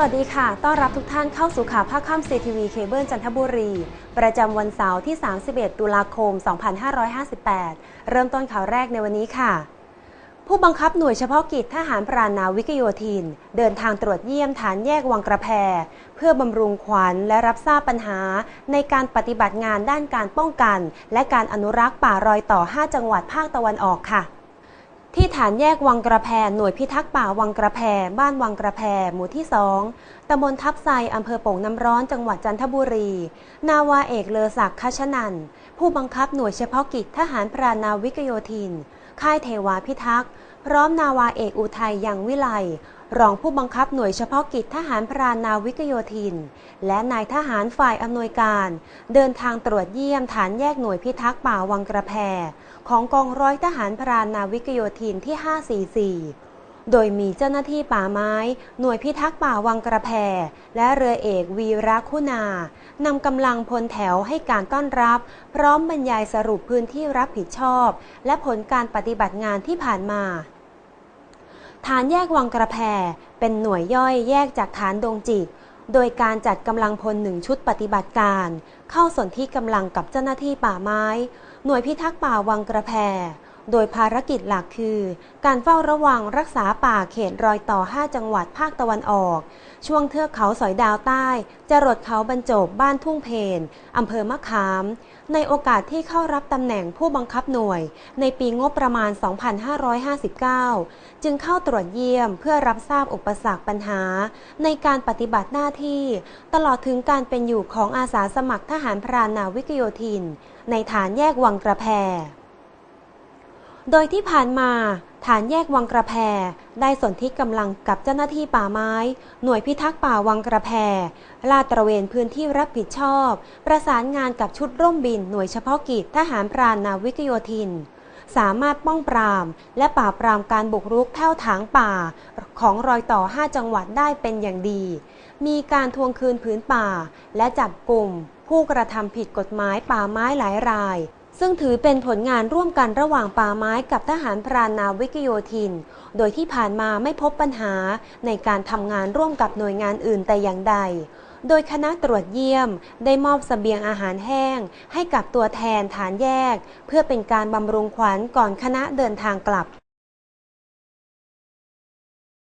วัสดีค่ะ ต้อนรับทุกท่านเข้าสู่ข่าวภาคค่ำซีทีวีเคเบิลจันทบุรี ประจำวันเสาร์ที่ 31 ตุลาคม 2558 เริ่มต้นข่าวแรกในวันนี้ค่ะ ผู้บังคับหน่วยเฉพาะกิจทหารพรานนาวิกโยธิน เดินทางตรวจเยี่ยมฐานแยกวังกระแพ เพื่อบำรุงขวัญและรับทราบปัญหา ในการปฏิบัติงานด้านการป้องกัน และการอนุรักษ์ป่ารอยต่อ 5 จังหวัดภาคตะวันออกค่ะ ที่ฐานแยกวังกระแพหน่วยพิทักษ์ป่าวังกระแพบ้านวังกระแพหมู่ที่สองตำบลทับไซอำเภอโป่งน้ำร้อนจังหวัดจันทบุรี นาวาเอกเลอศักดิ์คชนัน ผู้บังคับหน่วยเฉพาะกิจทหารพรานนาวิกโยธิน ค่ายเทวาพิทักษ์ พร้อมนาวาเอกอุทัยยังวิไลรองผู้บังคับหน่วยเฉพาะกิจทหารพรานนาวิกโยธิน และนายทหารฝ่ายอำนวยการ เดินทางตรวจเยี่ยมฐานแยกหน่วยพิทักษ์ป่าวังกระแพ ของกองร้อยทหารพรานนาวิกโยธินที่ 544 โดยมีเจ้าหน้าที่ป่าไม้ หน่วยพิทักษ์ป่าวังกระแพและเรือเอกวีระคุณานำกำลังพลแถวให้การต้อนรับ พร้อมบรรยายสรุปพื้นที่รับผิดชอบ และผลการปฏิบัติงานที่ผ่านมา ฐานแยกวังกระแพเป็นหน่วยย่อยแยกจากฐานดงจิกโดยการจัดกำลังพลหนึ่งชุดปฏิบัติการ เข้าสนที่กำลังกับเจ้าหน้าที่ป่าไม้ หน่วยพิทักษ์ป่าวังกระแพ โดยภารกิจหลักคือ การเฝ้าระวังรักษาป่าเขตรอยต่อ 5 จังหวัดภาคตะวันออก ช่วงเทือกเขาสอยดาวใต้ จรดเขาบรรจบบ้านทุ่งเพนอำเภอมะขาม ในโอกาสที่เข้ารับตำแหน่งผู้บังคับหน่วย ในปีงบประมาณ 2559 จึงเข้าตรวจเยี่ยมเพื่อรับทราบอุปสรรคปัญหา ในการปฏิบัติหน้าที่ ตลอดถึงการเป็นอยู่ของอาสาสมัครทหารพรานนาวิกโยธิน ในฐานแยกวังกระแพ โดยที่ผ่านมา ฐานแยกวังกระแพได้สนที่กำลังกับเจ้าหน้าที่ป่าไม้ หน่วยพิทักษ์ป่าวังกระแพลาดตระเวนพื้นที่รับผิดชอบ ประสานงานกับชุดร่มบินหน่วยเฉพาะกิจทหารพรานนาวิกโยธิน สามารถป้องปราม และปราบปรามการบุกรุกแท่วถางป่า ของรอยต่อ 5 จังหวัดได้เป็นอย่างดี มีการทวงคืนผืนป่า และจับกลุ่มผู้กระทำผิดกฎหมายป่าไม้หลายราย ซึ่งถือเป็นผลงานร่วมกันระหว่างป่าไม้กับทหารพรานนาวิกโยธิน โดยที่ผ่านมาไม่พบปัญหาในการทำงานร่วมกับหน่วยงานอื่นแต่อย่างใด โดยคณะตรวจเยี่ยมได้มอบสเสบียงอาหารแห้ง ให้กับตัวแทนฐานแยก เพื่อเป็นการบำรุงขวัญก่อนคณะเดินทางกลับ